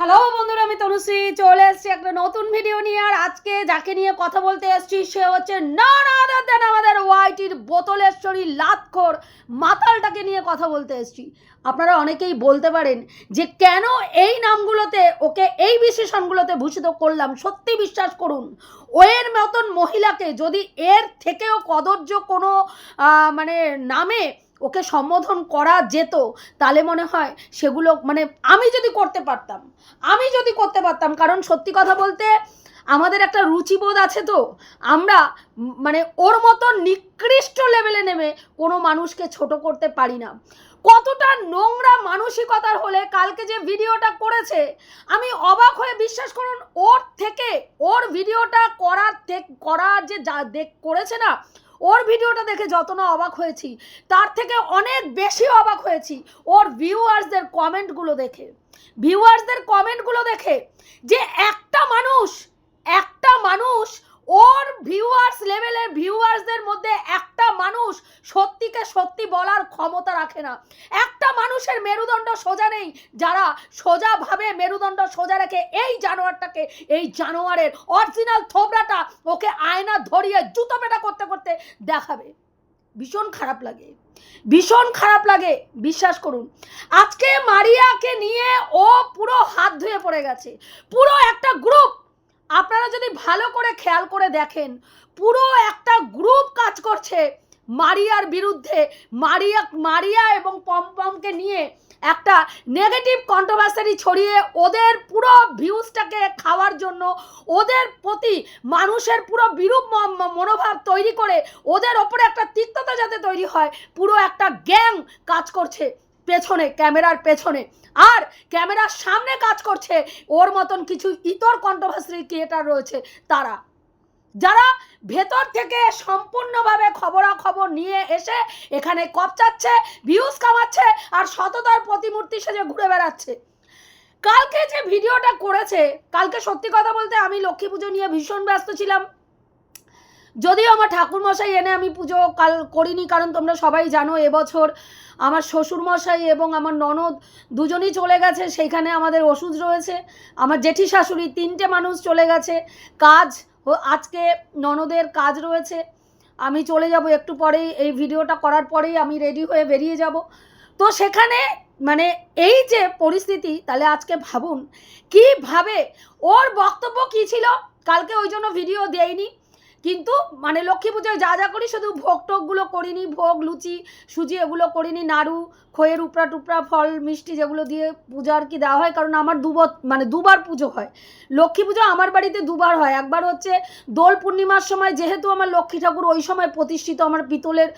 Hello বন্ধুরা, আমি তনুশ্রী। চলে এসেছি একটা নতুন ভিডিও নিয়ে, আর আজকে যাকে নিয়ে কথা বলতে এসেছি, সে হচ্ছে না না দেন আমাদের ওয়াইটির বোতলেশ্বরী লাতখোর। মাতালটাকে নিয়ে কথা বলতে এসেছি। আপনারা অনেকেই বলতে পারেন যে, কেন এই নামগুলোতে, ওকে এই বিশেষণগুলোতে ভূষিত করলাম? সত্যি বিশ্বাস করুন, ওয়ের মতন মহিলাকে যদি এর থেকেও কদর্য কোনো মানে নামে ওকে সম্বোধন করা যেত, তাহলে মনে হয় সেগুলো মানে আমি যদি করতে পারতাম, আমি যদি করতে পারতাম, কারণ সত্যি কথা বলতে আমাদের একটা রুচিবোধ আছে তো, আমরা মানে ওর মতো নিকৃষ্ট লেভেলে নেমে কোনো মানুষকে ছোট করতে পারি না। কতটা নোংরা মানসিকতার হলে কালকে যে ভিডিওটা করেছে, আমি অবাক হয়ে বিশ্বাস করুন, ওর থেকে, ওর ভিডিওটা করার করার যে যা দেখ, করেছে না, ওর ভিডিওটা দেখে যত না অবাক হয়েছি, তার থেকে অনেক বেশি অবাক হয়েছি ওর ভিউয়ার্সদের কমেন্টগুলো দেখে। ভিউয়ার্সদের কমেন্টগুলো দেখে যে একটা মানুষ একটা মানুষ ওর ভিউয়ার্স লেভেলের ভিউয়ার্সদের মধ্যে একটা মানুষ সত্যিকে সত্যি বলার ক্ষমতা রাখে না। একটা মানুষের মেরুদণ্ড সোজা নেই, যারা সোজাভাবে মেরুদণ্ড সোজা রেখে এই জানোয়ারটাকে, এই জানোয়ারের অরিজিনাল থোবরাটা ওকে আয়না ধরিয়ে জুতো পেটা করতে করতে দেখাবে। ভীষণ খারাপ লাগে। ভীষণ খারাপ লাগে, বিশ্বাস করুন। আজকে মারিয়াকে নিয়ে ও পুরো হাত ধুয়ে পড়ে গেছে। পুরো একটা গ্রুপ আপনারা যদি ভালো করে খেয়াল করে দেখেন, পুরো একটা গ্রুপ কাজ করছে মারিয়ার বিরুদ্ধে। মারিয়া মারিয়া এবং পমপমকে নিয়ে একটা নেগেটিভ কন্ট্রোভার্সারি ছড়িয়ে ওদের পুরো ভিউজটাকে খাওয়ার জন্য, ওদের প্রতি মানুষের পুরো বিরূপ মনোভাব তৈরি করে ওদের ওপরে একটা তিক্ততা যাতে তৈরি হয়, পুরো একটা গ্যাং কাজ করছে। পেছনে, ক্যামেরার পেছনে। আর ক্যামেরার সামনে কাজ করছে ওর মতন কিছু ইতর কন্ট্রোভার্সারি ক্রিয়েটার রয়েছে তারা। যারা ভেতর থেকে সম্পূর্ণভাবে খবরাখবর নিয়ে এসে এখানে কপচাচ্ছে ভিউজ কামাচ্ছে আর সততার প্রতিমূর্তি সেজে ঘুরে বেড়াচ্ছে। কালকে যে ভিডিওটা করেছে, কালকে সত্যি কথা বলতে আমি লক্ষ্মী পুজো নিয়ে ভীষণ ব্যস্ত ছিলাম। যদিও আমার ঠাকুরমশাই এনে আমি পুজো কাল করিনি, কারণ তোমরা সবাই জানো এবছর আমার শ্বশুরমশাই এবং আমার ননদ দুজনই চলে গেছে, সেইখানে আমাদের ওষুধ রয়েছে, আমার জেঠি শাশুড়ি তিনটে মানুষ চলে গেছে, কাজ আজকে ননদের কাজ রয়েছে, আমি চলে যাব একটু পরেই, এই ভিডিওটা করার পরেই আমি রেডি হয়ে বেরিয়ে যাব। তো সেখানে মানে এই যে পরিস্থিতি, তাহলে আজকে ভাবুন কীভাবে, ওর বক্তব্য কী ছিল? কালকে ওই জন্য ভিডিও দেয়নি কিন্তু মানে লক্ষ্মী পুজোয় যা যা করি শুধু ভোগ টোকগুলো করিনি, ভোগ, লুচি, সুজি এগুলো করিনি, নাড়ু, খইয়ের উপরা টুপরা ফল, মিষ্টি যেগুলো দিয়ে পূজা আর কি দেওয়া হয়, কারণ আমার দুবার মানে দুবার পুজো হয়। লক্ষ্মী পুজো আমার বাড়িতে দুবার হয়। একবার হচ্ছে দোল পূর্ণিমার সময় যেহেতু আমার লক্ষ্মী ঠাকুর ওই সময় প্রতিষ্ঠিত, আমার পিতলের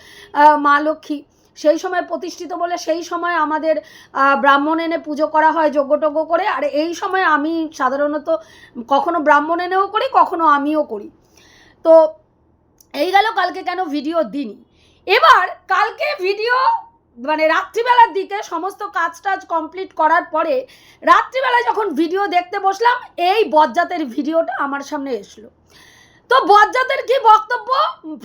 মা লক্ষ্মী, সেই সময় প্রতিষ্ঠিত বলে সেই সময় আমাদের ব্রাহ্মণ এনে পুজো করা হয় যজ্ঞটজ্ঞ করে। আর এই সময় আমি সাধারণত কখনো ব্রাহ্মণ এনেও করি, কখনো আমিও করি। তো এই গেল, কালকে কেন ভিডিও দিনই এবার কালকে ভিডিও মানে রাত্রিবেলার দিকে সমস্ত কাজ টাজ কমপ্লিট করার পরে রাত্রিবেলায় যখন ভিডিও দেখতে বসলাম, এই বজ্জাতের ভিডিওটা আমার সামনে এসলো। তো বজ্জাতের কি বক্তব্য?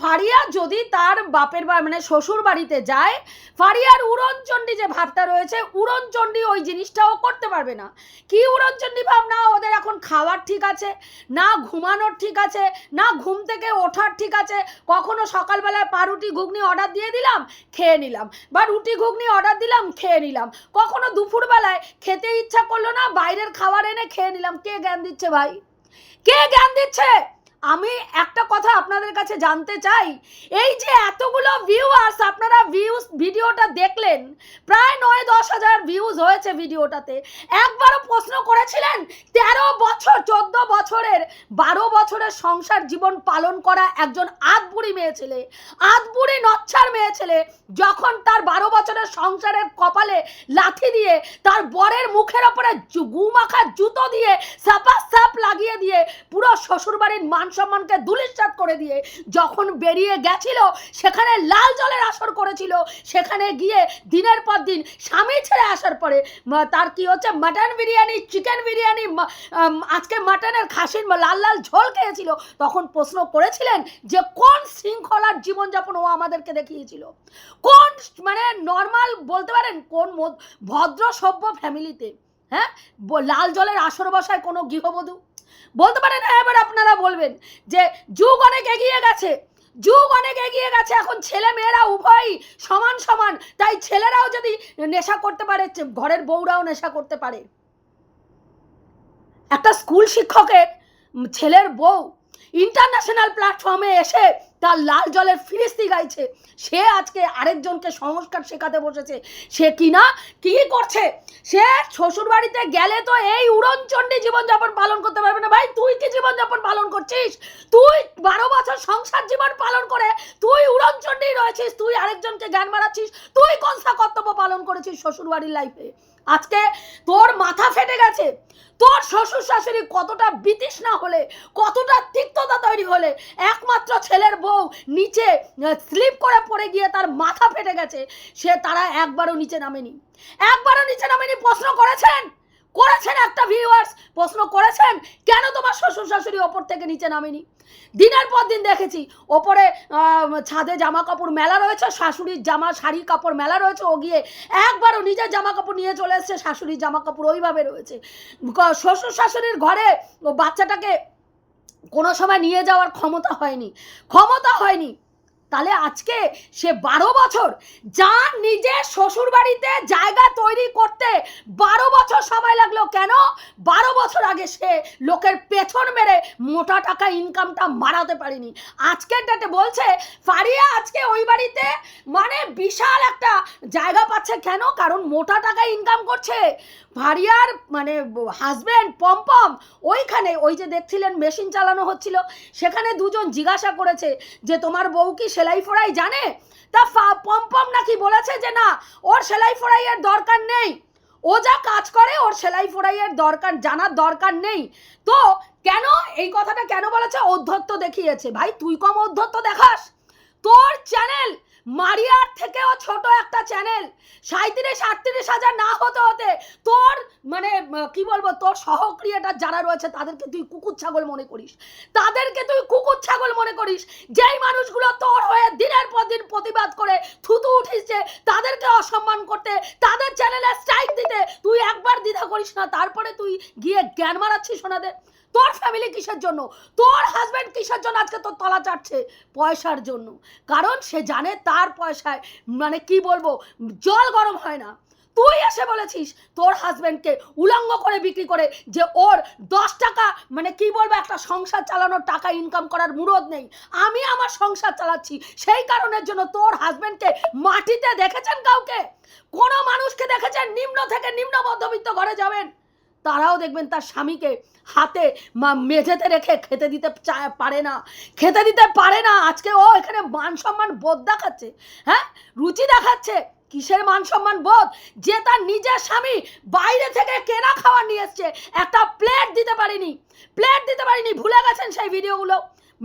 ফারিয়া যদি তার বাপের বা মানে শ্বশুর বাড়িতে যায়, ফারিয়ার উড়নচণ্ডী যে ভাবটা রয়েছে, উড়নচণ্ডী ওই জিনিসটাও করতে পারবে না। কি উড়নচণ্ডী ভাব না ওদের এখন খাওয়ার ঠিক আছে, না ঘুমানোর ঠিক আছে, না ঘুম থেকে ওঠার ঠিক আছে। কখনো সকালবেলায় পাউরুটি ঘুগনি অর্ডার দিয়ে দিলাম, খেয়ে নিলাম। বা রুটি ঘুগনি অর্ডার দিলাম, খেয়ে নিলাম। কখনো দুপুরবেলায় খেতে ইচ্ছা করল না, বাইরের খাবার এনে খেয়ে নিলাম। কে জ্ঞান দিচ্ছে ভাই? কে জ্ঞান দিচ্ছে? আমি একটা কথা আপনাদের কাছে জানতে চাই। এই যে এতগুলো ভিউয়ার্স আপনারা ভিউজ ভিডিওটা দেখলেন, প্রায় নয় দশ হাজার ভিউজ হয়েছে ভিডিওটাতে। একবারও প্রশ্ন করেছিলেন, তেরো বছর, চোদ্দ বছরের, বারো বছরের সংসার জীবন পালন করা একজন আধবুড়ি মেয়ে ছেলে, আধবুড়ি নচ্ছার মেয়ে ছেলে, যখন তার বারো বছরের সংসারের কপালে লাথি দিয়ে, তার বরের মুখের ওপরে গু মাখা জুতো দিয়ে, সাপা সাপ লাগিয়ে দিয়ে, পুরো শ্বশুরবাড়ির মান সম্মানকে দুলিশ্বাত করে দিয়ে যখন বেরিয়ে গেছিল, সেখানে লাল জলের আসর করেছিল, সেখানে গিয়ে দিনের পর দিন স্বামী ছেড়ে আসার পরে তার কি হচ্ছে? মাটন বিরিয়ানি, চিকেন বিরিয়ানি আজকে মাটনের খাসির লাল লাল ঝোল খেয়েছিল। তখন প্রশ্ন করেছিলেন যে, কোন শৃঙ্খলার জীবনযাপন ও আমাদেরকে দেখিয়েছিল? কোন মানে নর্মাল বলতে পারেন, কোন ভদ্র সভ্য ফ্যামিলিতে হ্যাঁ? লাল জলের আসর বসায় কোনো গৃহবধূ? বলতে পারেন হ্যাঁ এবার আপনারা বলবেন যে যুগ অনেক এগিয়ে গেছে। যুগ অনেক এগিয়ে গেছে, এখন ছেলে মেয়েরা উভয়ই সমান সমান। তাই ছেলেরাও যদি নেশা করতে পারে ঘরের বউরাও নেশা করতে পারে। একটা স্কুল শিক্ষকের ছেলের বউ ইন্টারন্যাশনাল প্ল্যাটফর্মে এসে তার লাল জলের ফিরিস্তি গাইছে। সে আজকে আরেকজনকে সংস্কার শেখাতে বসেছে। সে কিনা? কি করছে? সে শ্বশুর বাড়িতে গেলে তো এই উড়নচণ্ডী জীবনযাপন পালন করতে পারবে না। ভাই, তুই কি জীবনযাপন পালন করছিস? তুই বারো বছর সংসার জীবন পালন করে তুই উড়নচণ্ডী রয়েছিস, তুই আরেকজনকে জ্ঞান বাড়াচ্ছিস, তুই কোন কর্তব্য পালন করেছিস শ্বশুর বাড়ির লাইফে আজকে তোর মাথা ফেটে গেছে। তোর শ্বশুর শাশুড়ি কতটা বিতৃষ্ণা হলে, কতটা তিক্ততা তৈরি হলে, একমাত্র ছেলের বউ নিচে স্লিপ করে পড়ে গিয়ে তার মাথা ফেটে গেছে, সে তারা একবারও নিচে নামেনি। একবারও নিচে নামেনি, প্রশ্ন করেছেন? করেছেন একটা ভিউয়ার্স প্রশ্ন করেছেন? কেন তোমার শ্বশুর শাশুড়ি ওপর থেকে নিচে নামেনি? দিনের পর দিন দেখেছি, ওপরে ছাদে জামা কাপড় মেলা রয়েছে, শাশুড়ির জামা শাড়ি কাপড় মেলা রয়েছে, ও গিয়ে একবারও নিজের জামা কাপড় নিয়ে চলে এসছে, শাশুড়ির জামা কাপড় ওইভাবে রয়েছে। শ্বশুর শাশুড়ির ঘরে ও বাচ্চাটাকে কোনো সময় নিয়ে যাওয়ার ক্ষমতা হয়নি। ক্ষমতা হয়নি। তাহলে আজকে সে বারো বছর যার নিজের শ্বশুর বাড়িতে জায়গা তৈরি করতে বারো বছর সময় লাগল কেন? বারো বছর আগে সে লোকের পেছন মেরে মোটা টাকা ইনকামটা মারাতে পারেনি। আজকের ডেটে বলছে, ফারিয়া আজকে ওই বাড়িতে মানে বিশাল একটা জায়গা পাচ্ছে কেন? কারণ মোটা টাকা ইনকাম করছে। ফারিয়ার মানে হাজবেন্ড পম্পম ওইখানে ওই যে দেখছিলেন মেশিন চালানো হচ্ছিল, সেখানে দুজন জিজ্ঞাসা করেছে যে তোমার বউ কি সেলাই ফোড়াই জানে? তা পম্পম নাকি বলেছে যে না, ওর সেলাই ফোড়াইয়ের দরকার নেই। ও যা কাজ করে, ওর সেলাই ফোড়াইয়ের দরকার, জানার দরকার নেই। তো কেন এই কথাটা কেন বলেছে? অধ্যত্ত দেখিয়েছে। ভাই, তুই কম অধ্যত্ত দেখাস। তোর চ্যানেল মারিয়ার থেকেও ছোট একটা চ্যানেল সাঁত্রিশ আটত্রিশ হাজার না হতে হতে তোর মানে কি বলব, তোর সহ ক্রিয়েটার যারা রয়েছে, তাদেরকে তুই কুকুর ছাগল মনে করিস। তাদেরকে তুই কুকুর ছাগল মনে করিস। যেই মানুষগুলো তোর হয়ে দিনের পর দিন প্রতিবাদ করে থুতু উঠিছে তাদেরকে অসম্মান করতে, তাদের চ্যানেলে স্ট্রাইক দিতে, তুই একবার দ্বিধা করিস না। তারপরে তুই গিয়ে জ্ঞান মারাচ্ছিস ওনাদের। তোর ফ্যামিলি কিসের জন্য? তোর হাজব্যান্ড কিসের জন্য আজকে তোর তলা চাটছে? পয়সার জন্য। কারণ সে জানে তার পয়সায় মানে কি বলব, জল গরম হয় না। তুই এসে বলেছিস তোর হাজব্যান্ডকে উলঙ্গ করে বিক্রি করে যে ওর দশ টাকা মানে কি বলব, একটা সংসার চালানোর টাকা ইনকাম করার মুরদ নেই। আমি আমার সংসার চালাচ্ছি। সেই কারণের জন্য তোর হাজব্যান্ডকে মাটিতে দেখেছেন কাউকে? কোনো মানুষকে দেখেছেন নিম্ন থেকে নিম্ন মধ্যবিত্ত ঘরে যাবেন? তারাও দেখবেন তার স্বামীকে হাতে মা মেঝেতে রেখে খেতে দিতে পারে না। খেতে দিতে পারে না। আজকে ও এখানে মান সম্মান বোধ দেখাচ্ছে হ্যাঁ? রুচি দেখাচ্ছে। কিসের মান সম্মান বোধ? যে তার নিজের স্বামী বাইরে থেকে কেনা খাওয়া নিয়ে এসছে, একটা প্লেট দিতে পারিনি। প্লেট দিতে পারিনি। ভুলে গেছেন সেই ভিডিওগুলো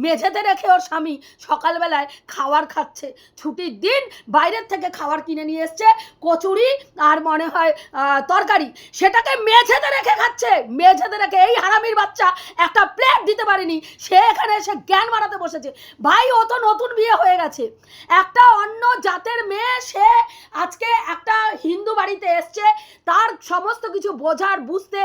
মেঝেতে রেখে ওর স্বামী সকালবেলায় খাবার খাচ্ছে। ছুটির দিন বাইরের থেকে খাবার কিনে নিয়ে এসছে কচুরি আর মনে হয় তরকারি। সেটাকে মেঝেতে রেখে খাচ্ছে। মেঝেতে রেখে এই হারামির বাচ্চা একটা প্লেট দিতে পারেনি। সে এখানে এসে জ্ঞান বাড়াতে বসেছে। ভাই, ও তো নতুন বিয়ে হয়ে গেছে। একটা অন্য জাতের মেয়ে সে আজকে একটা হিন্দু বাড়িতে এসছে। তার সমস্ত কিছু বোঝার, বুঝতে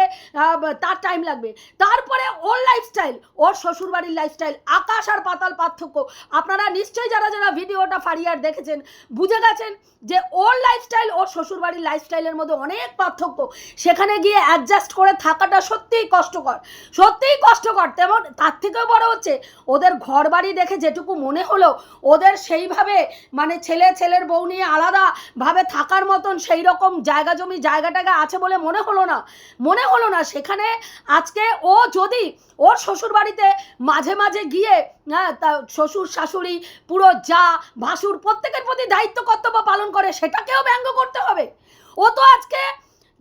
তার টাইম লাগবে। তারপরে ওর লাইফস্টাইল ওর শ্বশুর বাড়ির লাইফস্টাইল আকাশ আর পাতাল পার্থক্য। আপনারা নিশ্চয়ই যারা যারা ভিডিওটা ফারিয়ার দেখেছেন, বুঝে গেছেন যে ওর লাইফস্টাইল ওর শ্বশুরবাড়ির লাইফস্টাইলের মধ্যে অনেক পার্থক্য। সেখানে গিয়ে অ্যাডজাস্ট করে থাকাটা সত্যিই কষ্টকর। সত্যিই কষ্টকর। তেমন তার থেকেও বড় হচ্ছে, ওদের ঘর বাড়ি দেখে যেটুকু মনে হলো, ওদের সেইভাবে মানে ছেলে, ছেলের বউ নিয়ে আলাদাভাবে থাকার মতন সেই রকম জায়গা জমি, জায়গা টায়গা আছে বলে মনে হলো না। মনে হলো না। সেখানে আজকে ও যদি ওর শ্বশুর বাড়িতে মাঝে মাঝে গিয়ে হ্যাঁ তা শ্বশুর, শাশুড়ি, পুরো যা, ভাসুর প্রত্যেকের প্রতি দায়িত্ব, কর্তব্য পালন করে, সেটাকেও ব্যঙ্গ করতে হবে। ও তো আজকে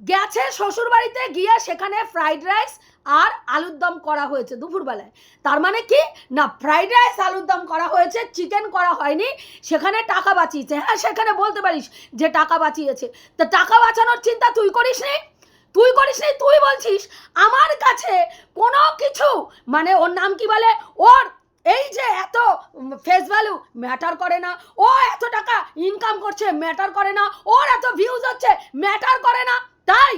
গেছে শ্বশুর বাড়িতে, গিয়ে সেখানে ফ্রাইড রাইস আর আলুর দম করা হয়েছে দুপুরবেলায়। তার মানে কি? না ফ্রাইড রাইস আলুর দম করা হয়েছে চিকেন করা হয়নি, সেখানে টাকা বাঁচিয়েছে। হ্যাঁ সেখানে বলতে পারিস যে টাকা বাঁচিয়েছে। তা টাকা বাঁচানোর চিন্তা তুই করিস নি? তুই করিস নি? তুই বলছিস, আমার কাছে কোনো কিছু মানে ওর নাম কি বলে? ওর এই যে এত ফেস ভ্যালু ম্যাটার করে না, ও এত টাকা ইনকাম করছে ম্যাটার করে না, ওর এত ভিউজ হচ্ছে ম্যাটার করে না, তাই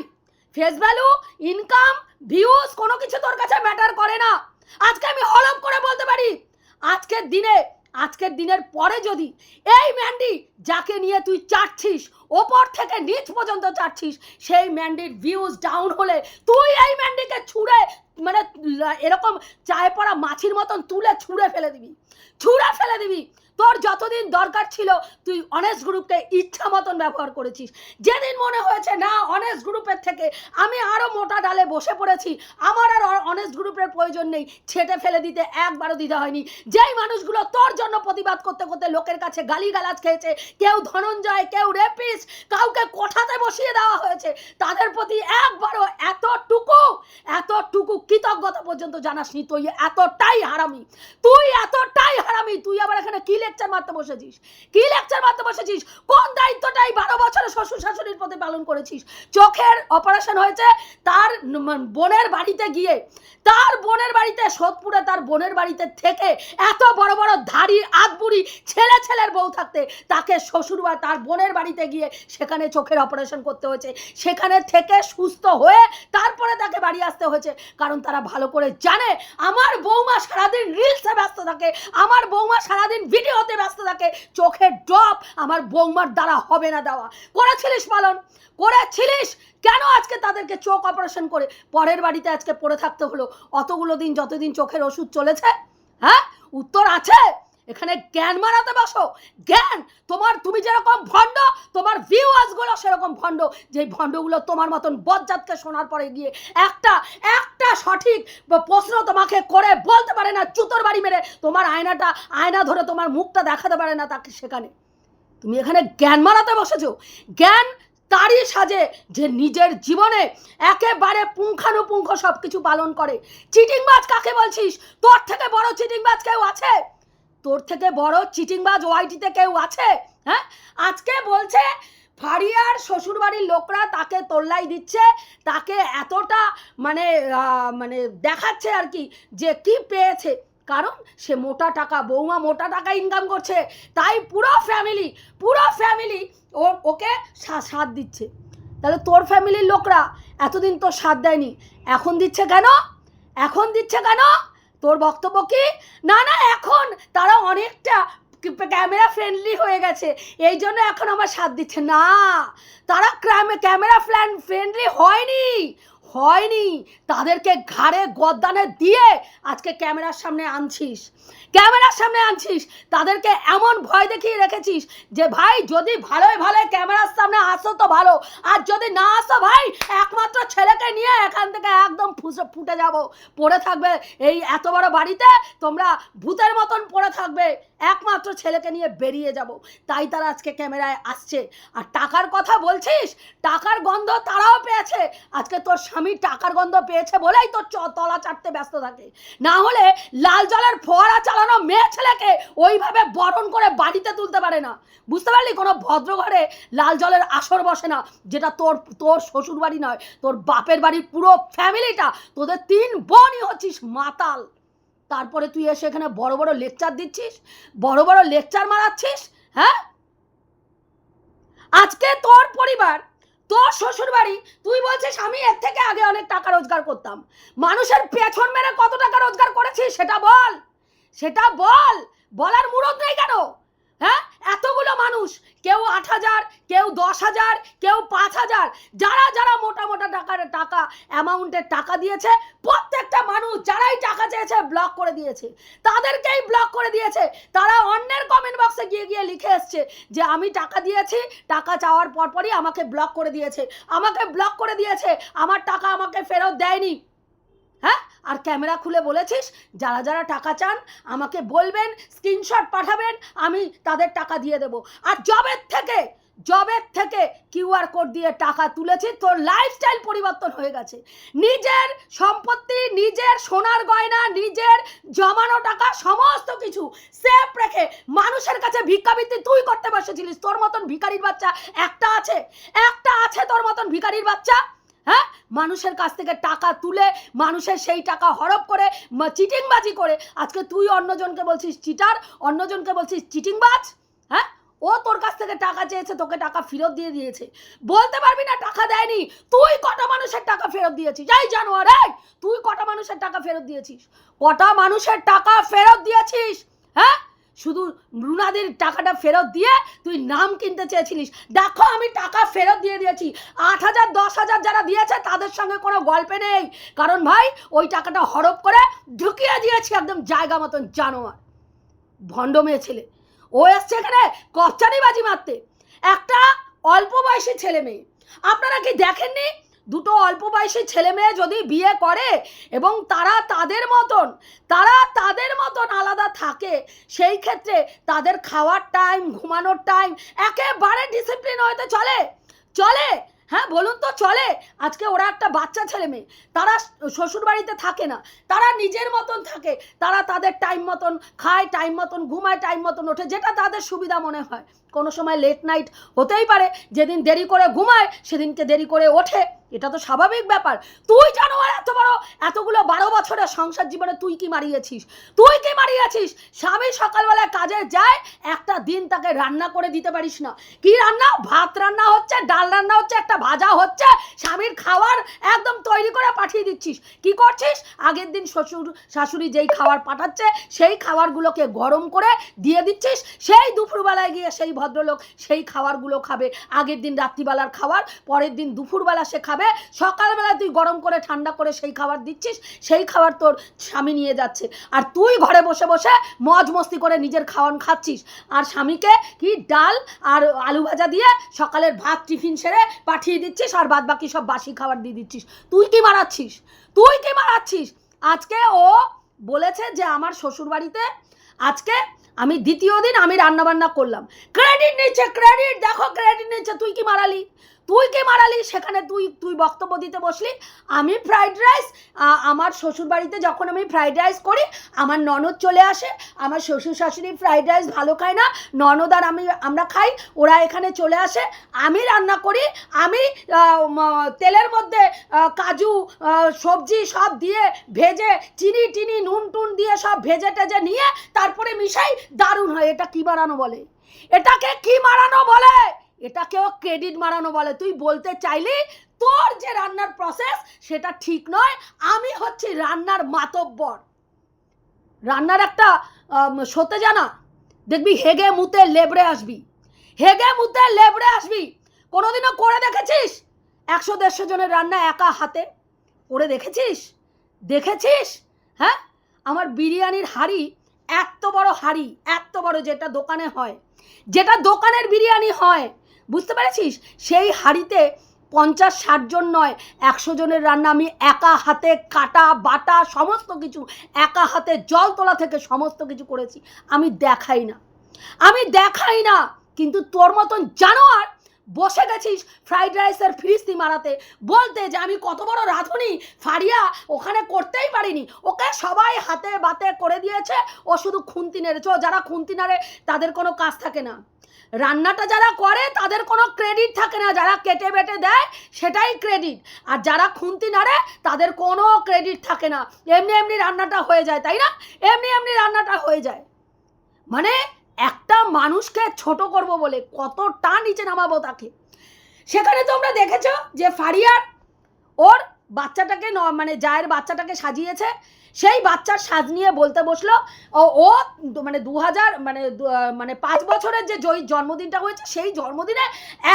ফেস ভ্যালু ইনকাম ভিউজ কোনো কিছু তোর কাছে ম্যাটার করে না। আজকে আমি হলপ করে বলতে পারি, আজকের দিনে আজকের দিনের পরে যদি এই ম্যান্ডি যাকে নিয়ে তুই চাটছিস, ওপর থেকে নিচ পর্যন্ত চাটছিস, সেই ম্যান্ডির ভিউজ ডাউন হলে তুই এই ম্যান্ডিকে ছুঁড়ে মানে এরকম চায়ে পড়া মাছির মতন তুলে ছুঁড়ে ফেলে দিবি। ছুঁড়ে ফেলে দিবি। তোর যতদিন দরকার ছিল, তুই অনেস্ট গ্রুপকে ইচ্ছা মতন ব্যবহার করেছিস। যেদিন মনে হয়েছে, না অনেস্ট গ্রুপের থেকে আমি আরও মোটা ডালে বসে পড়েছি, আমার আর অনেস্ট গ্রুপের প্রয়োজন নেই, ছেটে ফেলে দিতে একবারও দিতে হয়নি। যেই মানুষগুলো তোর জন্য প্রতিবাদ করতে করতে লোকের কাছে গালিগালাজ খেয়েছে, কেউ ধনঞ্জয়, কেউ রেপিস কাউকে কোঠাতে বসিয়ে দেওয়া হয়েছে, তাদের প্রতি একবারও এতটুকু এতটুকু কৃতজ্ঞতা পর্যন্ত জানাসনি, তুই এতটাই হারামি, তুই এতটাই হারামি, তুই আবার এখানে কি লেকচার মারতে বসেছিস? কি লেকচার মারতে বসেছিস? কোন দায়িত্বটাই বারো বছরে শ্বশুর শাশুড়ির প্রতি পালন করেছিস? চোখের অপারেশন হয়েছে তার বোনের বাড়িতে গিয়ে, তার বোনের বাড়িতে, সোদপুরে তার বোনের বাড়িতে থেকে এত বড় বড় ধাড়ি, আধবুড়ি, ছেলে ছেলের বউ থাকতে তাকে শ্বশুর বা তার বোনের বাড়িতে গিয়ে সেখানে চোখের অপারেশন করতে হয়েছে। সেখানে থেকে সুস্থ হয়ে তারপরে তাকে বাড়ি আসতে হয়েছে। কারণ তারা ভালো করে জানে, আমার বৌমা সারাদিন রিলসে ব্যস্ত থাকে, আমার বৌমা সারাদিন ভিডিওতে ব্যস্ত থাকে, চোখের ড্রপ আমার বৌমার দ্বারা হবে না দেওয়া। করেছিলিস পালন? করেছিলিস? কেন আজকে তাদেরকে চোখ অপারেশন করে? পরের বাড়িতে আজকে পড়ে থাকতে হলো। অতগুলো দিন যতদিন চোখের ওষুধ চলেছে হ্যাঁ? উত্তর আছে? এখানে জ্ঞান মারাতে বসো। জ্ঞান, তোমার তুমি যেরকম ভণ্ড, তোমার ভিউয়ার্সগুলো সেরকম ভণ্ড। যেই ভণ্ডগুলো তোমার মতন বজ্জাতকে শোনার পরে গিয়ে একটা একটা সঠিক প্রশ্ন তোমাকে করে বলতে পারে না জুতোর বাড়ি মেরে তোমার আয়নাটা, আয়না ধরে তোমার মুখটা দেখাতে পারে না তাকে সেখানে। তুমি এখানে জ্ঞান মারাতে বসেছো। জ্ঞান তারই সাজে যে নিজের জীবনে একেবারে পুঙ্খানুপুঙ্খ সব কিছু পালন করে। চিটিংবাজ কাকে বলছিস? তোর থেকে বড় চিটিংবাজ কেউ আছে? তোর থেকে বড় চিটিংবাজ ওয়াইটিতে কেউ আছে? হ্যাঁ? আজকে বলছে, ফারিয়ার শ্বশুরবাড়ির লোকরা তাকে তোল্লাই দিচ্ছে, তাকে এতটা মানে মানে দেখাচ্ছে আর কি, যে কি পেয়েছে। কারণ সে মোটা টাকা, বৌমা মোটা টাকা ইনকাম করছে, তাই পুরো ফ্যামিলি পুরো ফ্যামিলি ও, ওকে সাথ দিচ্ছে। তাহলে তোর ফ্যামিলির লোকরা এতদিন তো সাথ দেয়নি, এখন দিচ্ছে কেন? এখন দিচ্ছে কেন? তোর বক্তব্য কি? না না, এখন। তারা অনেকটা ক্যামেরা ফ্রেন্ডলি হয়ে গেছে। এই জন্য এখন আমার সাথ দিচ্ছে। না, তারা ক্যামেরা ফ্ল্যান ফ্রেন্ডলি হয়নি। হয়নি। তাদেরকে ঘাড়ে গদ্দানে দিয়ে আজকে ক্যামেরার সামনে আনছিস। ক্যামেরার সামনে আনছিস, তাদেরকে এমন ভয় দেখিয়ে রেখেছিস যে ভাই, যদি ভালোই ভালোই ক্যামেরার সামনে আসো তো ভালো, আর যদি না আসো ভাই, একমাত্র ছেলেকে নিয়ে এখান থেকে একদম ফুসে ফুটে যাব। পড়ে থাকবে এই এত বড় বাড়িতে, তোমরা ভূতের মতন পড়ে থাকবে, একমাত্র ছেলেকে নিয়ে বেরিয়ে যাব। তাই তারা আজকে ক্যামেরায় আসছে। আর টাকার কথা বলছিস, টাকার গন্ধ তারাও পেয়েছে। আজকে তোর স্বামী টাকার গন্ধ পেয়েছে বলেই তোর তলা চাটতে ব্যস্ত থাকে। না হলে লাল জলের ফোয়ারা চালানো মেয়ে ছেলেকে ওইভাবে বরণ করে বাড়িতে তুলতে পারে না। বুঝতে পারলি? কোনো ভদ্র ঘরে লাল জলের আসর বসে না, যেটা তোর তোর শ্বশুর বাড়ি নয়, তোর বাপের বাড়ির পুরো ফ্যামিলিটা, তোদের তিন বোনই হচ্ছিস মাতাল। তারপরে তুই এসে এখানে বড় বড় লেকচার দিচ্ছিস, বড় বড় লেকচার মারাচ্ছিস হ্যাঁ? আজকে তোর পরিবার, তোর শ্বশুর বাড়ি তুই বলছিস আমি এর থেকে আগে অনেক টাকা রোজগার করতাম। মানুষের পেছন মেরে কত টাকা রোজগার করেছিস সেটা বল। সেটা বল। বলার মুরত নেই কেন? হ্যাঁ? এতগুলো মানুষ, কেউ আট হাজার, কেউ দশ হাজার, কেউ পাঁচ হাজার, যারা যারা মোটা মোটা টাকার টাকা, অ্যামাউন্টের টাকা দিয়েছে, প্রত্যেকটা মানুষ যারাই টাকা চেয়েছে ব্লক করে দিয়েছে। তাদেরকেই ব্লক করে দিয়েছে। তারা অন্যের কমেন্ট বক্সে গিয়ে গিয়ে লিখে এসছে যে, আমি টাকা দিয়েছি, টাকা চাওয়ার পরপরই আমাকে ব্লক করে দিয়েছে। আমাকে ব্লক করে দিয়েছে। আমার টাকা আমাকে ফেরত দেয়নি। হ্যাঁ? আর ক্যামেরা খুলে বলেছিস, যারা যারা টাকা চান, আমাকে বলবেন স্ক্রিনশট পাঠাবেন, আমি তাদের টাকা দিয়ে দেব। আর জবের থেকে জবের থেকে কিউআর কোড দিয়ে টাকা তুলেছি, তোর লাইফস্টাইল পরিবর্তন হয়ে গেছে। নিজের সম্পত্তি, নিজের সোনার গয়না, নিজের জমানো টাকা, সমস্ত কিছু সেফ রেখে মানুষের কাছে ভিক্ষাবৃত্তি তুই করতে বসেছিলিস। তোর মতন ভিখারির বাচ্চা একটা আছে একটা আছে তোর মতন ভিখারির বাচ্চা। হ্যাঁ? মানুষের কাছ থেকে টাকা তুলে মানুষের সেই টাকা হরপ করে চিটিংবাজি করে। আজকে তুই অন্যজনকে বলছিস চিটার, অন্যজনকে বলছিস চিটিংবাজ হ্যাঁ? ও তোর কাছ থেকে টাকা চেয়েছে, তোকে টাকা ফেরত দিয়ে দিয়েছে। বলতে পারবি না টাকা দেয়নি, তুই কটা মানুষের টাকা ফেরত দিয়েছিস? যাই জানোয়ার তুই কটা মানুষের টাকা ফেরত দিয়েছিস? কটা মানুষের টাকা ফেরত দিয়েছিস? হ্যাঁ? শুধু রুনাদের টাকাটা ফেরত দিয়ে তুই নাম কিনতে চেয়েছিলিস। দেখো আমি টাকা ফেরত দিয়ে দিয়েছি। আট হাজার, দশ হাজার যারা দিয়েছে, তাদের সঙ্গে কোনো গল্পে নেই। কারণ ভাই, ওই টাকাটা হরপ করে ঢুকিয়ে দিয়েছি একদম জায়গা মতন জানোয়ার। ভণ্ড মেয়ে ছেলে। ও এসছে এখানে কপচারিবাজি মারতে। একটা অল্প বয়সী ছেলে মেয়ে। আপনারা কি দেখেননি দুটো অল্প বয়সী ছেলে মেয়ে যদি বিয়ে করে এবং তারা তাদের মতন, তারা তাদের মতন আলাদা থাকে, সেই ক্ষেত্রে তাদের খাওয়ার টাইম ঘুমানোর টাইম একেবারে ডিসিপ্লিন হইতে চলে। চলে? হ্যাঁ বলুন তো চলে। আজকে ওরা একটা বাচ্চা ছেলে মেয়ে, তারা শ্বশুর বাড়িতে থাকে না, তারা নিজের মতন থাকে, তারা তাদের টাইম মতন খায় টাইম মতন ঘুমায় টাইম মতন ওঠে, যেটা তাদের সুবিধা মনে হয়। কোনো সময় লেট নাইট হতেই পারে, যেদিন দেরি করে ঘুমায়, সেদিনকে দেরি করে ওঠে। এটা তো স্বাভাবিক ব্যাপার। তুই জানো আর এত বড়, এতগুলো বারো বছরের সংসার জীবনে তুই কি মারিয়েছিস? তুই কি মারিয়েছিস? স্বামী সকালবেলায় কাজে যায়, একটা দিন তাকে রান্না করে দিতে পারিস না। কি রান্না? ভাত রান্না হচ্ছে, ডাল রান্না হচ্ছে, একটা ভাজা হচ্ছে, স্বামীর খাবার একদম তৈরি করে পাঠিয়ে দিচ্ছিস। কি করছিস? আগের দিন শ্বশুর, শাশুড়ি যেই খাবার পাঠাচ্ছে, সেই খাবারগুলোকে গরম করে দিয়ে দিচ্ছিস। সেই দুপুরবেলায় গিয়ে সেই ভদ্রলোক সেই খাবারগুলো খাবে। আগের দিন রাত্রিবেলার খাবার, পরের দিন দুপুরবেলা সে খাবে। সকালবেলা তুই গরম করে, ঠান্ডা করে সেই খাবার দিচ্ছিস, সেই খাবার তোর স্বামী নিয়ে যাচ্ছে। আর তুই ঘরে বসে বসে মজ মস্তি করে নিজের খাওয়ান খাচ্ছিস। আর স্বামীকে কি ডাল আর আলু ভাজা দিয়ে সকালের ভাত টিফিন সেরে পাঠিয়ে দিচ্ছিস আর বাদ বাকি সব বাসি খাবার দিয়ে দিচ্ছিস। তুই কি মারাচ্ছিস? তুই কি মারাচ্ছিস? আজকে ও বলেছে যে আমার শ্বশুর বাড়িতে আজকে আমি দ্বিতীয় দিন আমি রান্নাবান্না করলাম। ক্রেডিট নিচ্ছে ক্রেডিট দেখো ক্রেডিট নিচ্ছে, তুই কি মারালি? তুই কি মারালি? সেখানে তুই তুই বক্তব্য দিতে বসলি। আমি ফ্রাইড রাইস আমার শ্বশুর বাড়িতে যখন আমি ফ্রাইড রাইস করি, আমার ননদ চলে আসে। আমার শ্বশুর শাশুড়ি ফ্রাইড রাইস ভালো খায় না। ননদ আর আমি, আমরা খাই, ওরা এখানে চলে আসে। আমি রান্না করি, আমি তেলের মধ্যে কাজু সবজি সব দিয়ে ভেজে, চিনি টিনি, নুন টুন দিয়ে সব ভেজে টেজে নিয়ে তারপরে মিশাই দারুণ হয়। এটা কি বানানো বলে? এটাকে কি মারানো বলে? এটাকেও ক্রেডিট মারানো বলে। তুই বলতে চাইলি তোর যে রান্নার প্রসেস সেটা ঠিক নয়। আমি হচ্ছি রান্নার মাতব্বর। রান্নার একটা সতে জানা? দেখবি হেগে মুতে লেবড়ে আসবি। হেগে মুতে লেবড়ে আসবি। কোনোদিনও করে দেখেছিস? একশো দেড়শো জনের রান্না একা হাতে। করে দেখেছিস? দেখেছিস? হ্যাঁ? আমার বিরিয়ানির হাড়ি এত বড় হাড়ি, এত বড় যেটা দোকানে হয়। যেটা দোকানের বিরিয়ানি হয় বুঝতে পেরেছিস? সেই হাড়িতে পঞ্চাশ, ষাট জন নয়, একশো জনের রান্না। আমি একা হাতে কাটা, বাটা সমস্ত কিছু, একা হাতে জল তোলা থেকে সমস্ত কিছু করেছি। আমি দেখাই না। আমি দেখাই না। কিন্তু তোর মতন জানোয়ার বসে গেছিস ফ্রাইড রাইসের ফিরিস্তি মারাতে। বলতে যে আমি কত বড় রাঁধুনি, ফারিয়া, ওখানে করতেই পারিনি। ওকে সবাই হাতে বাতে করে দিয়েছে। ও শুধু খুন্তি নেড়েছে। ও যারা খুন্তি নাড়ে, তাদের কোনো কাজ থাকে না। রান্নাটা যারা করে, তাদের কোনো ক্রেডিট থাকে না। যারা কেটে বেটে দেয়, সেটাই ক্রেডিট আর যারা খুন্তি নাড়ে, তাদের কোনো ক্রেডিট থাকে না। এমনি এমনি রান্নাটা হয়ে যায়, তাই না? এমনি এমনি রান্নাটা হয়ে যায়। মানে একটা মানুষকে ছোট করব বলে কত কতটা নিচে নামাবো তাকে? সেখানে তোমরা দেখেছ যে ফারিয়ার ওর বাচ্চাটাকে মানে জায়ের বাচ্চাটাকে সাজিয়েছে। সেই বাচ্চার সাজ নিয়ে বলতে বসল। ও মানে দু হাজার মানে মানে পাঁচ বছরের যে জয়ী জন্মদিনটা হয়েছে, সেই জন্মদিনে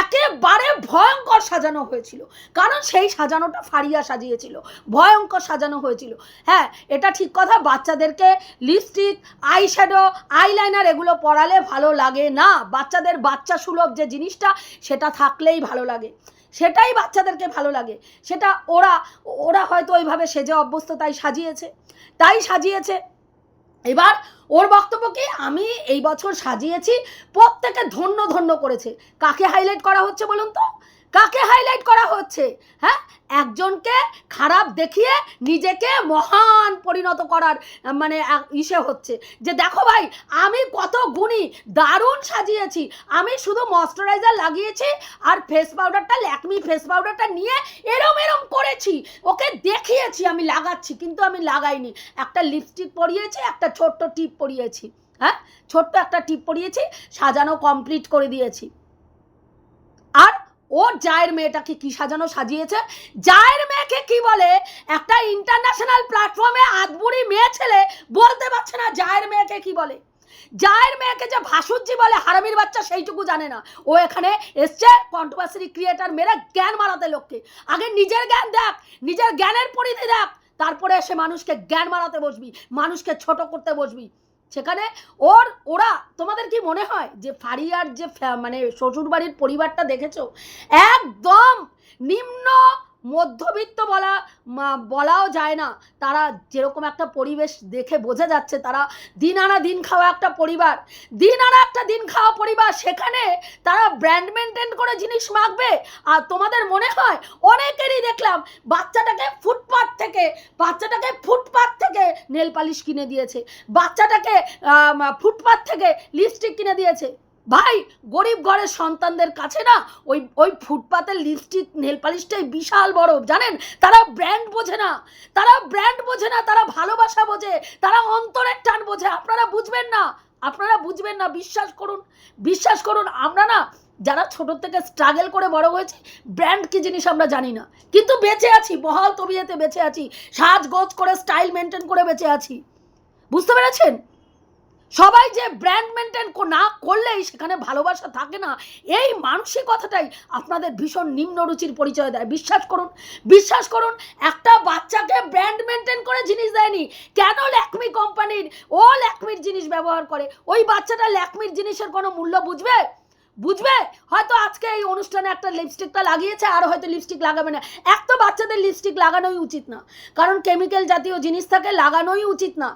একেবারে ভয়ঙ্কর সাজানো হয়েছিল। কারণ সেই সাজানোটা ফারিয়া সাজিয়েছিল। ভয়ঙ্কর সাজানো হয়েছিল। হ্যাঁ এটা ঠিক কথা, বাচ্চাদেরকে লিপস্টিক আই শ্যাডো আইলাইনার এগুলো পরালে ভালো লাগে না। বাচ্চাদের বাচ্চা সুলভ যে জিনিসটা, সেটা থাকলেই ভালো লাগে। সেটাই বাচ্চাদেরকে ভালো লাগে। সেটা ওরা ওরা হয়তো ওইভাবে সেজে অভ্যস্ত তাই সাজিয়েছে। তাই সাজিয়েছে। এবার ওর বক্তব্য কি আমি এই বছর সাজিয়েছি, প্রত্যেকে ধন্য ধন্য করেছে। কাকে হাইলাইট করা হচ্ছে বলুন তো? কাকে হাইলাইট করা হচ্ছে? হ্যাঁ? একজনকে খারাপ দেখিয়ে নিজেকে মহান পরিণত করার মানে ইসে হচ্ছে। যে দেখো ভাই, আমি কত গুণী, দারুণ সাজিয়েছি। আমি শুধু ময়শ্চারাইজার লাগিয়েছি আর ফেস পাউডারটা ল্যাকমি ফেস পাউডারটা নিয়ে এরম এরম করেছি। ওকে দেখিয়েছি, আমি লাগাচ্ছি, কিন্তু আমি লাগাইনি। একটা লিপস্টিক পরিয়েছি, একটা ছোট্ট টিপ পরিয়েছি। হ্যাঁ? ছোট্ট একটা টিপ পরিয়েছি, সাজানো কমপ্লিট করে দিয়েছি। আর ওর জায়ের মেয়েটাকে কি সাজানো সাজিয়েছে? জায়ের মেয়েকে কি বলে? একটা ইন্টারন্যাশনাল প্ল্যাটফর্মে আদবুড়ি মেয়ে ছেলে বলতে পারছে না জায়ের মেয়েকে কি বলে। জায়ের মেয়েকে যে ভাসুজ্জি বলে হারামির বাচ্চা সেইটুকু জানে না। ও এখানে এসছে কন্ট্রোভার্সি ক্রিয়েটার মেরে জ্ঞান মারাতে লোককে। আগে নিজের জ্ঞান দেখ, নিজের জ্ঞানের পরিধি দেখ, তারপরে এসে মানুষকে জ্ঞান মারাতে বসবি, মানুষকে ছোট করতে বসবি। সেখানে ওর, ওরা, তোমাদের কি মনে হয় যে ফারিয়ার যে মানে শ্বশুরবাড়ির পরিবারটা দেখেছ? একদম নিম্ন মধ্যবিত্ত বলা বলাও যায় না। তারা যেরকম একটা পরিবেশ দেখে বোঝা যাচ্ছে, তারা দিন আনা দিন খাওয়া একটা পরিবার। দিন আনা একটা দিন খাওয়া পরিবার, সেখানে তারা ব্র্যান্ড মেনটেন করে জিনিস মাখবে। আর তোমাদের মনে হয়, অনেকেরই দেখলাম, বাচ্চাটাকে ফুটপাথ থেকে, বাচ্চাটাকে ফুটপাথ থেকে নেল পালিশ কিনে দিয়েছে। বাচ্চাটাকে ফুটপাথ থেকে লিপস্টিক কিনে দিয়েছে। ভাই, গরিব ঘরের সন্তানদের কাছে না ওই ওই ফুটপাতের লিপস্টিক, নেল পালিশটাই বিশাল বড়, জানেন? তারা ব্র্যান্ড বোঝে না। তারা ব্র্যান্ড বোঝে না, তারা ভালোবাসা বোঝে, তারা অন্তরের টান বোঝে। আপনারা বুঝবেন না, আপনারা বুঝবেন না, বিশ্বাস করুন বিশ্বাস করুন, আমরা না যারা ছোট থেকে স্ট্রাগল করে বড় হয়েছি ব্র্যান্ড কি জিনিস আমরা জানি না। কিন্তু বেঁচে আছি, বহাল তবিয়েতে বেঁচে আছি, সাজগোজ করে স্টাইল মেনটেন করে বেঁচে আছি। বুঝতে পেরেছেন? সবাই যে ব্র্যান্ড মেনটেন না করলেই সেখানে ভালোবাসা থাকে না, এই মানসিকতাটাই আপনাদের ভীষণ নিম্ন রুচির পরিচয় দেয়। বিশ্বাস করুন বিশ্বাস করুন, একটা বাচ্চাকে ব্র্যান্ড মেনটেন করে জিনিস দেয়নি। কেন ল্যাকমি কোম্পানির ও ল্যাকমির জিনিস ব্যবহার করে? ওই বাচ্চাটা ল্যাকমির জিনিসের কোনো মূল্য বুঝবে? বুঝবে? হয়তো আজকে এই অনুষ্ঠানে একটা লিপস্টিকটা লাগিয়েছে, আর হয়তো লিপস্টিক লাগাবে না। এক তো বাচ্চাদের লিপস্টিক লাগানোই উচিত না। কারণ কেমিক্যাল জাতীয় জিনিস থাকে, লাগানোই উচিত না।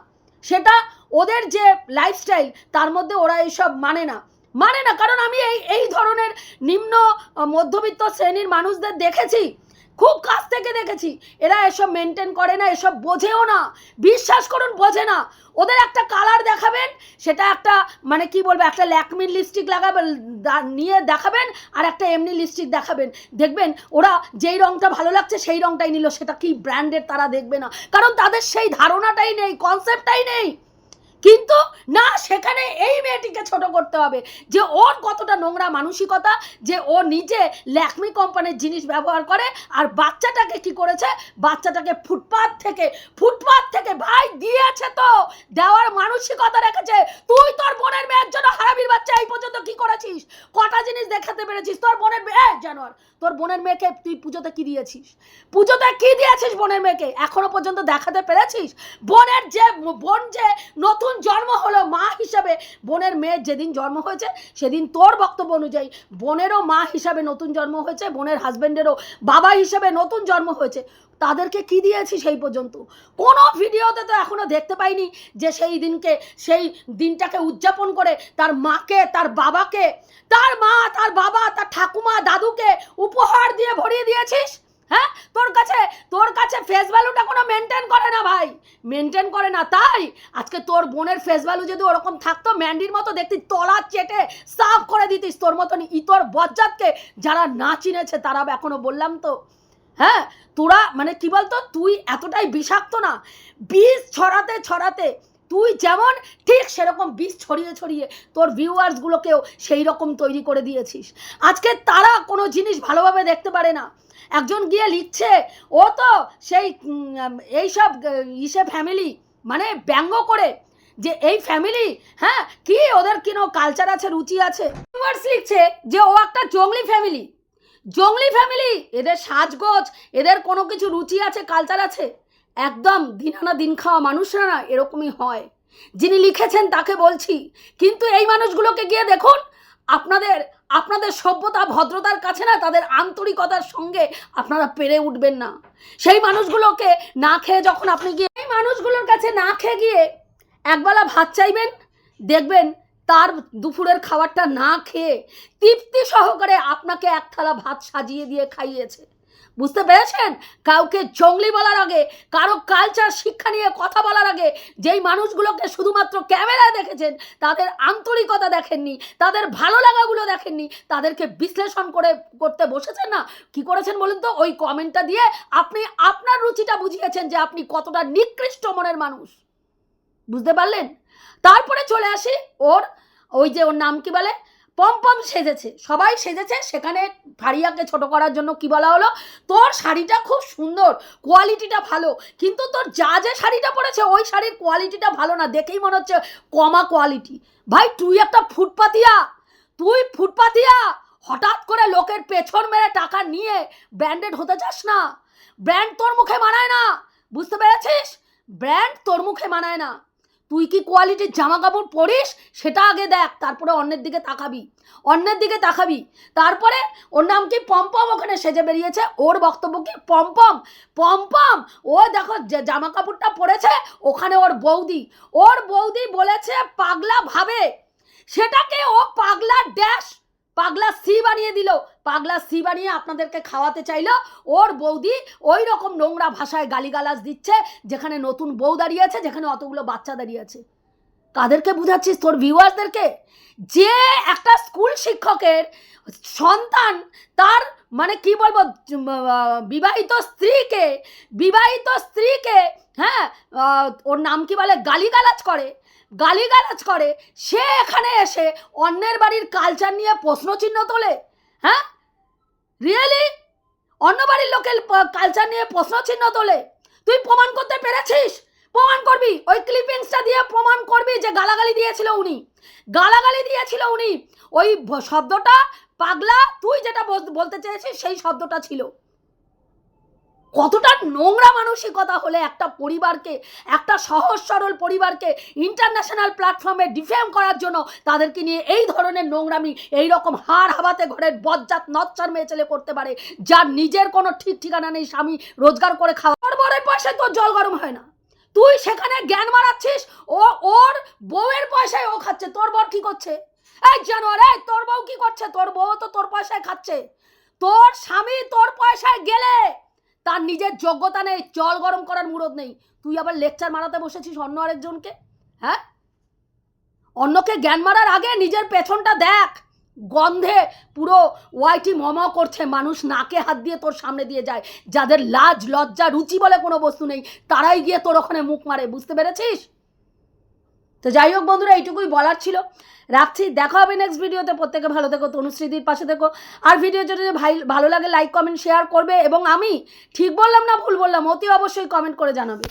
সেটা ওদের যে লাইফস্টাইল তার মধ্যে ওরা এইসব মানে না। মানে না, কারণ আমি এই এই ধরনের নিম্ন মধ্যবিত্ত শ্রেণির মানুষদের দেখেছি। খুব কাছ থেকে দেখেছি। এরা এসব মেনটেন করে না, এসব বোঝেও না। বিশ্বাস করুন, বোঝে না। ওদের একটা কালার দেখাবেন, সেটা একটা মানে কি বলব, একটা ল্যাকমির লিপস্টিক লাগাবেন নিয়ে দেখাবেন, আর একটা এমনি লিপস্টিক দেখাবেন। দেখবেন, ওরা যেই রংটা ভালো লাগছে, সেই রংটাই নিল। সেটা কি ব্র্যান্ডের তারা দেখবে না। কারণ তাদের সেই ধারণাটাই নেই কনসেপ্টটাই নেই। কিন্তু না, সেখানে এই মেয়েটিকে ছোট করতে হবে যে ওর কতটা নোংরা মানসিকতা, যে ও নিজে ল্যাকমি কোম্পানির জিনিস ব্যবহার করে আর বাচ্চাটাকে কি করেছে? বাচ্চাটাকে ফুটপাথ থেকে ফুটপাথ থেকে ভাই দিয়েছে তো, দেওয়ার মানসিকতা রেখেছে। তুই তোর বোনের মেয়ের জন্য হারামির বাচ্চা এই পর্যন্ত কি করেছিস? কটা জিনিস দেখাতে পেরেছিস? তোর বোনের মেয়ে জানোয়ার, তোর বোনের মেয়েকে তুই পুজোতে কি দিয়েছিস? পুজোতে কি দিয়েছিস বোনের মেয়েকে? এখনও পর্যন্ত দেখাতে পেরেছিস? বোনের যে, বোন যে নতুন জন্ম হলো মা হিসাবে। বোনের মেয়ের যেদিন জন্ম হয়েছে, সেদিন তোর বক্তব্য অনুযায়ী বোনেরও মা হিসাবে নতুন জন্ম হয়েছে, বোনের হাজবেন্ডেরও বাবা হিসাবে নতুন জন্ম হয়েছে। তাদেরকে কি দিয়েছি সেই পর্যন্ত? কোনো ভিডিওতে তো এখনও দেখতে পাইনি যে সেই দিনকে, সেই দিনটাকে উদযাপন করে তার মাকে, তার বাবাকে, তার মা, তার বাবা, তার ঠাকুমা, দাদুকে উপহার দিয়ে ভরিয়ে দিয়েছিস? হ্যাঁ? তোর কাছে তোর কাছে ফেস ভ্যালুটা কোনো মেনটেন করে না ভাই। মেনটেন করে না, তাই? আজকে তোর বোনের ফেস ভ্যালু যদি ওরকম থাকতো ম্যান্ডির মতো দেখতি তলা চেটে সাফ করে দিতিস তোর মতন ইতর বজ্জাতকে। যারা না চিনেছে, তারা এখনও বললাম তো। হ্যাঁ? তোরা মানে কি বলতো? তুই এতটাই বিষাক্ত না। বিষ ছড়াতে ছড়াতে তুই যেমন ঠিক সেরকম বিষ ছড়িয়ে ছড়িয়ে তোর ভিউয়ার্সগুলোকেও সেই রকম তৈরি করে দিয়েছিস। আজকে তারা কোনো জিনিস ভালোভাবে দেখতে পারে না। একজন গিয়ে লিখছে, ও তো সেই এইসব ইসে ফ্যামিলি মানে ব্যঙ্গ করে, যে এই ফ্যামিলি হ্যাঁ কি ওদের কিনো কালচার আছে, রুচি আছে? লিখছে যে ও একটা জঙ্গলি ফ্যামিলি জঙ্গলি ফ্যামিলি এদের সাজগোজ, এদের কোনো কিছু রুচি আছে কালচার আছে? একদম দিন আনা দিন খাওয়া মানুষরা না এরকমই হয়। যিনি লিখেছেন তাকে বলছি। কিন্তু এই মানুষগুলোকে গিয়ে দেখুন, আপনাদের আপনাদের সভ্যতা ভদ্রতার কাছে না, তাদের আন্তরিকতার সঙ্গে আপনারা পেরে উঠবেন না। সেই মানুষগুলোকে না খেয়ে যখন আপনি গিয়ে সেই মানুষগুলোর কাছে না খেয়ে গিয়ে একবেলা ভাত চাইবেন, দেখবেন তার দুপুরের খাবারটা না খেয়ে তৃপ্তি সহকারে আপনাকে এক থালা ভাত সাজিয়ে দিয়ে খাইয়েছে। বুঝতে পেরেছেন? কাউকে জঙ্গলি বলার আগে, কারও কালচার শিক্ষা নিয়ে কথা বলার আগে, যেই মানুষগুলোকে শুধুমাত্র ক্যামেরায় দেখেছেন, তাদের আন্তরিকতা দেখেননি, তাদের ভালো লাগাগুলো দেখেননি, তাদেরকে বিশ্লেষণ করে করতে বসেছেন না? কি করেছেন বলুন তো? ওই কমেন্টটা দিয়ে আপনি আপনার রুচিটা বুঝিয়েছেন যে আপনি কতটা নিকৃষ্ট মনের মানুষ। বুঝতে পারলেন? তারপরে চলে আসি ওর, ওই যে ওর নাম কি বলে? পম্পম সেজেছে। সবাই সেজেছে, সেখানে ফারিয়াকে ছোট করার জন্য কি বলা হলো? তোর শাড়িটা খুব সুন্দর, কোয়ালিটিটা ভালো, কিন্তু তোর যা যে শাড়িটা পরেছে, ওই শাড়ির কোয়ালিটিটা ভালো না, দেখেই মনে হচ্ছে কমা কোয়ালিটি। ভাই, তুই একটা ফুটপাতিয়া, তুই ফুটপাতিয়া, হঠাৎ করে লোকের পেছন মেরে টাকা নিয়ে ব্র্যান্ডেড হতে চাস না? ব্র্যান্ড তোর মুখে মানায় না, বুঝতে পেরেছিস? ব্র্যান্ড তোর মুখে মানায় না। তুই কি কোয়ালিটির জামা কাপড় পরিস? সেটা আগে দেখ, তারপরে অন্যের দিকে তাকাবি। অন্যের দিকে তাকাবি। তারপরে ওর নাম কি পম্পম? ওখানে সেজে বেরিয়েছে। ওর বক্তব্য কি পম্পম? পম্পম! ও দেখো জামা কাপড়টা পরেছে, ওখানে ওর বৌদি। ওর বৌদি বলেছে পাগলা ভাবে সেটাকে ও পাগলা ড্যাশ, পাগলা সি বানিয়ে দিল। পাগলা সি বানিয়ে আপনাদেরকে খাওয়াতে চাইলো। ওর বৌদি ওই রকম নোংরা ভাষায় গালিগালাজ দিচ্ছে, যেখানে নতুন বউ দাঁড়িয়ে আছে, যেখানে অতগুলো বাচ্চা দাঁড়িয়ে আছে। কাদেরকে বুঝাচ্ছিস তোর ভিউয়ার্সদেরকে? যে একটা স্কুল শিক্ষকের সন্তান তার মানে কি বলব বিবাহিত স্ত্রীকে বিবাহিত স্ত্রীকে হ্যাঁ ওর নাম কি বলে? গালিগালাজ করে। গালিগালাজ করে। সে এখানে এসে অন্যের বাড়ির কালচার নিয়ে প্রশ্নচিহ্ন তোলে। হ্যাঁ? রিয়েলি অন্য বাড়ির লোকের কালচার নিয়ে প্রশ্ন চিহ্ন তোলে। তুই প্রমাণ করতে পেরেছিস? প্রমাণ করবি? ওই ক্লিপিংসটা দিয়ে প্রমাণ করবি যে গালাগালি দিয়েছিল উনি। গালাগালি দিয়েছিল উনি। ওই শব্দটা পাগলা, তুই যেটা বল- বলতে চেয়েছিস সেই শব্দটা ছিল। কতটা নোংরা মানসিকতা হলে একটা পরিবারকে, একটা সহজ সরল পরিবারকে ইন্টারন্যাশনাল প্ল্যাটফর্মে ডিফেম করার জন্য তাদেরকে নিয়ে এই ধরনের নোংরামি, এই রকম হাড় হাবাতে ঘরের বজ্জাত নচ্চার মেয়ে ছেলে করতে পারে, যার নিজের কোনো ঠিক ঠিকানা নেই, স্বামী রোজগার করে খাওয়ার বরের পয়সায় তোর জল গরম হয় না। তুই সেখানে জ্ঞান মারাচ্ছিস ও, ওর বউয়ের পয়সায় ও খাচ্ছে, তোর বর কি করছে? এই জানোয়ার, এই তোর বউ কি করছে? তোর বউ তো তোর পয়সায় খাচ্ছে। তোর স্বামী তোর পয়সায় গেলে তার নিজের যোগ্যতা নেই, জল গরম করার মুরদ নেই। তুই আবার লেকচার মারাতে বসেছিস অন্য আরেকজনকে? হ্যাঁ? অন্যকে জ্ঞান মারার আগে নিজের পেছনটা দেখ। গন্ধে পুরো ওয়াইটি মম করছে, মানুষ নাকে হাত দিয়ে তোর সামনে দিয়ে যায়। যাদের লাজ, লজ্জা, রুচি বলে কোনো বস্তু নেই, তারাই গিয়ে তোর ওখানে মুখ মারে, বুঝতে পেরেছিস? তো যাই হোক বন্ধুরা, এইটুকুই বলার ছিল। রাখছি, দেখা হবে নেক্সট ভিডিওতে প্রত্যেকে ভালো থেকো, তনুশ্রীদির পাশে থেকো। আর ভিডিও যদি ভাই ভালো লাগে লাইক কমেন্ট শেয়ার করবে। এবং আমি ঠিক বললাম না, ভুল বললাম, অতি অবশ্যই কমেন্ট করে জানাবে।